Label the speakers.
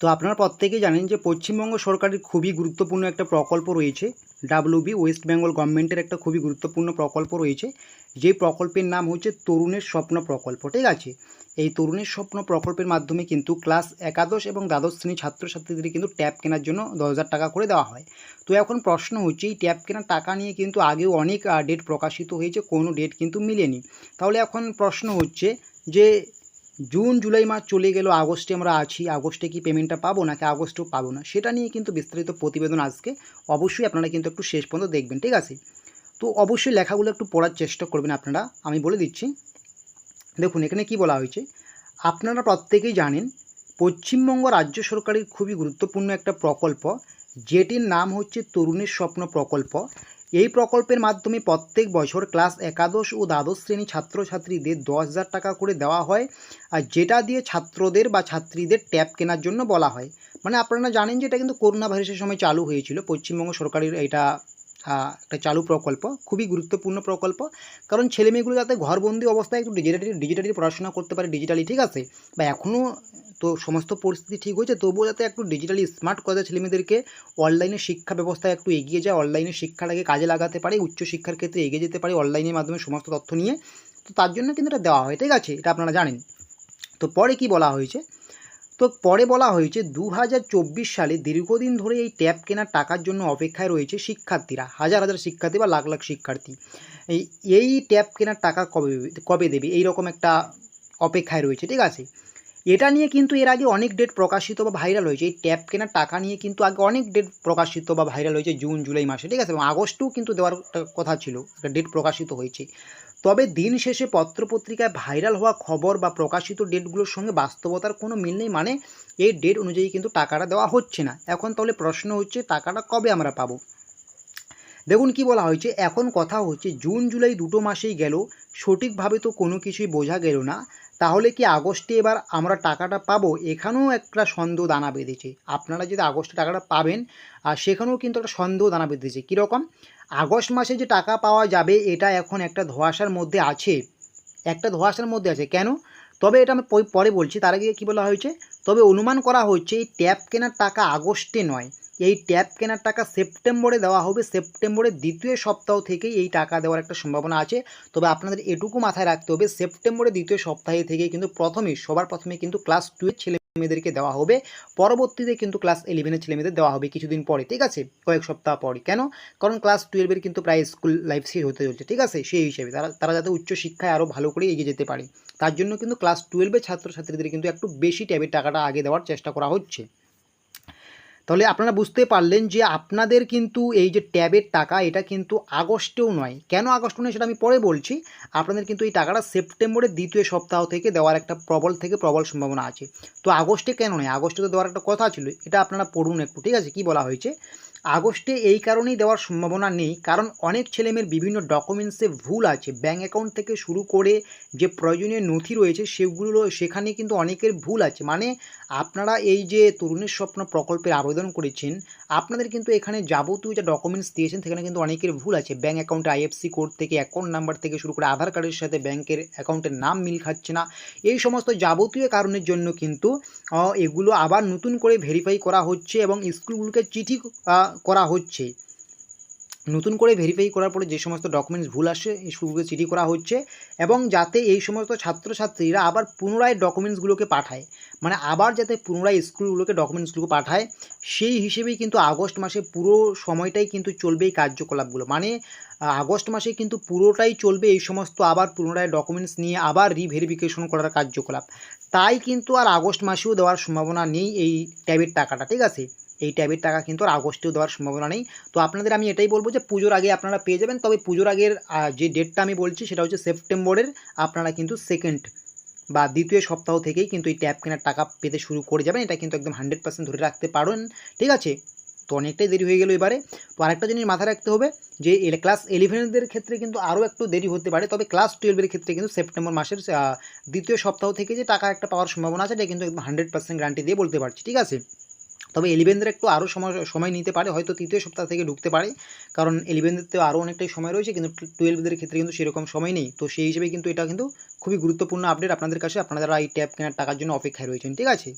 Speaker 1: তো আপনারা প্রত্যেকেই জানেন যে পশ্চিমবঙ্গ সরকারের খুবই গুরুত্বপূর্ণ একটা প্রকল্প রয়েছে। ডাব্লিউবি ওয়েস্ট বেঙ্গল গভর্নমেন্টের একটা খুবই গুরুত্বপূর্ণ প্রকল্প রয়েছে। যে প্রকল্পের নাম হচ্ছে তরুণের স্বপ্ন প্রকল্প, ঠিক আছে? এই তরুণের স্বপ্ন প্রকল্পের মাধ্যমে কিন্তু ক্লাস একাদশ এবং দ্বাদশ শ্রেণির ছাত্রছাত্রীদের কিন্তু ট্যাব কেনার জন্য দশ টাকা করে দেওয়া হয়। তো এখন প্রশ্ন হচ্ছে, এই ট্যাব কেনার টাকা নিয়ে কিন্তু আগেও অনেক ডেট প্রকাশিত হয়েছে, কোনো ডেট কিন্তু মিলেনি। তাহলে এখন প্রশ্ন হচ্ছে যে জুন, জুলাই মাস চলে গেল, আগস্টে আমরা আছি। আগস্টে কি পেমেন্টটা পাবো নাকি আগস্টেও পাবো না? সেটা নিয়ে কিন্তু বিস্তারিত প্রতিবেদন আজকে অবশ্যই আপনারা কিন্তু একটু শেষ পর্যন্ত দেখবেন, ঠিক আছে? তো অবশ্যই লেখাগুলো একটু পড়ার চেষ্টা করবেন আপনারা। আমি বলে দিচ্ছি। দেখুন, এখানে কি বলা হয়েছে? আপনারা প্রত্যেকেই জানেন, পশ্চিমবঙ্গ রাজ্য সরকারের খুবই গুরুত্বপূর্ণ একটা প্রকল্প, যেটির নাম হচ্ছে তরুণের স্বপ্ন প্রকল্প। এই প্রকল্পের মাধ্যমে প্রত্যেক বছর ক্লাস একাদশ ও দ্বাদশ শ্রেণি ছাত্রছাত্রীদের দশ হাজার টাকা করে দেওয়া হয় আর যেটা দিয়ে ছাত্রদের বা ছাত্রীদের ট্যাব কেনার জন্য বলা হয়। মানে আপনারা জানেন যে এটা কিন্তু করোনা ভাইরাসের সময় চালু হয়েছিল। পশ্চিমবঙ্গ সরকারের এটা একটা চালু প্রকল্প, খুবই গুরুত্বপূর্ণ প্রকল্প। কারণ ছেলেমেয়েগুলো যাতে ঘরবন্দি অবস্থায় একটু ডিজিটালি ডিজিটালি পড়াশোনা করতে পারে ডিজিটালি ঠিক আছে? বা এখনও তো সমস্ত পরিস্থিতি ঠিক হয়েছে, তবুও যাতে একটু ডিজিটালি স্মার্ট করা ছেলেমেয়েদেরকে অনলাইনে শিক্ষা ব্যবস্থায় একটু এগিয়ে যায় অনলাইনে শিক্ষাটাকে কাজে লাগাতে পারে, উচ্চশিক্ষার ক্ষেত্রে এগিয়ে যেতে পারে অনলাইনের মাধ্যমে সমস্ত তথ্য নিয়ে। তো তার জন্য কিন্তু এটা দেওয়া হয়, ঠিক আছে? এটা আপনারা জানেন। তো পরে কি বলা হয়েছে? তো পরে বলা হয়েছে দু হাজার চব্বিশ সালে দীর্ঘদিন ধরে এই ট্যাব কেনার টাকার জন্য অপেক্ষায় রয়েছে শিক্ষার্থীরা, হাজার হাজার শিক্ষার্থী বা লাখ লাখ শিক্ষার্থী। এই এই ট্যাব কেনার টাকা কবে কবে দেবে? এই রকম একটা অপেক্ষায় রয়েছে, ঠিক আছে? এটা নিয়ে কিন্তু এর আগে অনেক ডেট প্রকাশিত বা ভাইরাল হয়েছে। এই ট্যাব কেনার টাকা নিয়ে কিন্তু আগে অনেক ডেট প্রকাশিত বা ভাইরাল হয়েছে জুন, জুলাই মাসে, ঠিক আছে? এবং আগস্টেও কিন্তু দেওয়ার কথা ছিল, একটা ডেট প্রকাশিত হয়েছে। তবে দিন শেষে পত্রপত্রিকায় ভাইরাল হওয়া খবর বা প্রকাশিত ডেটগুলোর সঙ্গে বাস্তবতার কোনো মিল নেই মানে এই ডেট অনুযায়ী কিন্তু টাকাটা দেওয়া হচ্ছে না। এখন তাহলে প্রশ্ন হচ্ছে, টাকাটা কবে আমরা পাবো? দেখুন কি বলা হয়েছে, এখন কথা হচ্ছে, জুন, জুলাই দুটো মাসেই গেল, সঠিকভাবে তো কোনো কিছুই বোঝা গেল না। তাহলে কি আগস্টে এবার আমরা টাকাটা পাবো? এখানেও একটা সন্দেহ দানা বেঁধেছে। আপনারা যদি আগস্টে টাকাটা পাবেন, আর সেখানেও কিন্তু একটা সন্দেহ দানা বেঁধেছে। কীরকম? আগস্ট মাসে যে টাকা পাওয়া যাবে, এটা এখন একটা ধোঁয়াশার মধ্যে আছে। একটা ধোঁয়াশার মধ্যে আছে। কেন? তবে এটা আমি পরে- বলছি। তার আগে কী বলা হয়েছে? তবে অনুমান করা হচ্ছে, এই ট্যাব কেনার টাকা আগস্টে নয়। এই ট্যাব কেনার টাকা সেপ্টেম্বরে দেওয়া হবে। সেপ্টেম্বরের দ্বিতীয় সপ্তাহ থেকেই এই টাকা দেওয়ার একটা সম্ভাবনা আছে। তবে আপনাদের এটুকু মাথায় রাখতে হবে, সেপ্টেম্বরের দ্বিতীয় সপ্তাহে থেকে কিন্তু প্রথমেই, সবার প্রথমে কিন্তু ক্লাস টুয়ের ছেলে মেয়েদেরকে দেওয়া হবে। পরবর্তীতে কিন্তু ক্লাস ইলেভেনের ছেলে মেয়েদের দেওয়া হবে কিছুদিন পরে, ঠিক আছে? কয়েক সপ্তাহ পরে। কেন? কারণ ক্লাস টুয়েলভের কিন্তু প্রায় স্কুল লাইফ শেষ হতে চলছে, ঠিক আছে? সেই হিসেবে তারা তারা যাতে উচ্চশিক্ষায় আরও ভালো করে এগিয়ে যেতে পারে। তার জন্য কিন্তু ক্লাস টুয়েলভের ছাত্রছাত্রীদের কিন্তু একটু বেশি ট্যাবের টাকাটা আগে দেওয়ার চেষ্টা করা হচ্ছে। তাহলে আপনারা বুঝতে পারলেন যে আপনাদের কিন্তু এই যে ট্যাবের টাকা, এটা কিন্তু আগস্টেও নয়। কেন আগস্টে নয় সেটা আমি পরে বলছি। আপনাদের কিন্তু এই টাকাটা সেপ্টেম্বরের দ্বিতীয় সপ্তাহ থেকে দেওয়ার একটা প্রবল থেকে প্রবল সম্ভাবনা আছে। তো আগস্টে কেন নয়? আগস্টে তো দেওয়ার একটা কথা ছিল, এটা আপনারা পড়ুন একটু, ঠিক আছে? কি বলা হয়েছে? আগস্টে এই কারণেই দেওয়ার সম্ভাবনা নেই, কারণ অনেক ছেলেমেয়ের বিভিন্ন ডকুমেন্টসে ভুল আছে। ব্যাঙ্ক অ্যাকাউন্ট থেকে শুরু করে যে প্রয়োজনীয় নথি রয়েছে, সেগুলো সেখানে কিন্তু অনেকের ভুল আছে। মানে আপনারা এই যে তরুণের স্বপ্ন প্রকল্পের আবেদন করেছেন, আপনাদের কিন্তু এখানে যাবতীয় যে ডকুমেন্টস দিয়েছেন, সেখানে কিন্তু অনেকের ভুল আছে। ব্যাঙ্ক অ্যাকাউন্টে আইএফসি কোড থেকে অ্যাকাউন্ট নাম্বার থেকে শুরু করে আধার কার্ডের সাথে ব্যাংকের অ্যাকাউন্টের নাম মিল খাচ্ছে না। এই সমস্ত যাবতীয় কারণের জন্য কিন্তু এগুলো আবার নতুন করে ভেরিফাই করা হচ্ছে এবং স্কুলগুলোকে চিঠি করা হচ্ছে। নতুন করে ভেরিফাই করার পরে যে সমস্ত ডকুমেন্টস ভুল আসছে স্কুলগুলোকে চিঠি করা হচ্ছে এবং যাতে এই সমস্ত ছাত্রছাত্রীরা আবার পুনরায় ডকুমেন্টসগুলোকে পাঠায়। মানে আবার যাতে পুনরায় স্কুলগুলোকে ডকুমেন্টসগুলো পাঠায়, সেই হিসেবেই কিন্তু আগস্ট মাসে পুরো সময়টাই কিন্তু চলবে এই কার্যকলাপগুলো। মানে আগস্ট মাসে কিন্তু পুরোটাই চলবে এই সমস্ত আবার পুনরায় ডকুমেন্টস নিয়ে আবার রিভেরিফিকেশন করার কার্যকলাপ। তাই কিন্তু আর আগস্ট মাসেও দেওয়ার সম্ভাবনা নেই এই ট্যাবের টাকাটা, ঠিক আছে? এই ট্যাবের টাকা কিন্তু আর আগস্টেও দেওয়ার সম্ভাবনা নেই। তো আপনাদের আমি এটাই বলব যে পুজোর আগে আপনারা পেয়ে যাবেন। তবে পুজোর আগের যে ডেটটা আমি বলছি সেটা হচ্ছে সেপ্টেম্বরের, আপনারা কিন্তু সেকেন্ড বা দ্বিতীয় সপ্তাহ থেকেই কিন্তু এই ট্যাব কেনার টাকা পেতে শুরু করে যাবেন। এটা কিন্তু একদম হান্ড্রেড পার্সেন্ট ধরে রাখতে পারেন ঠিক আছে? তো অনেকটাই দেরি হয়ে গেল এবারে। তো আরেকটা জিনিস মাথায় রাখতে হবে যে ক্লাস ইলেভেনদের ক্ষেত্রে কিন্তু আরও একটু দেরি হতে পারে। তবে ক্লাস টুয়েলভের ক্ষেত্রে কিন্তু সেপ্টেম্বর মাসের দ্বিতীয় সপ্তাহ থেকে যে টাকা একটা পাওয়ার সম্ভাবনা আছে, এটা কিন্তু একদম হান্ড্রেড পার্সেন্ট গ্যারান্টি দিয়ে বলতে পারছি। ঠিক আছে? তবে এলিভেনদের একটু আরও সময় সময় নিতে পারে, হয়তো তৃতীয় সপ্তাহ থেকে ঢুকতে পারে, কারণ এলিভেনদের তো আরও অনেকটাই সময় রয়েছে, কিন্তু টুয়েলভদের ক্ষেত্রে কিন্তু সেরকম সময় নেই। তো সেই হিসেবে কিন্তু এটা কিন্তু খুবই গুরুত্বপূর্ণ আপডেট আপনাদের কাছে, আপনারা এই ট্যাব কেনার টাকার জন্য অপেক্ষায় রয়েছেন, ঠিক আছে?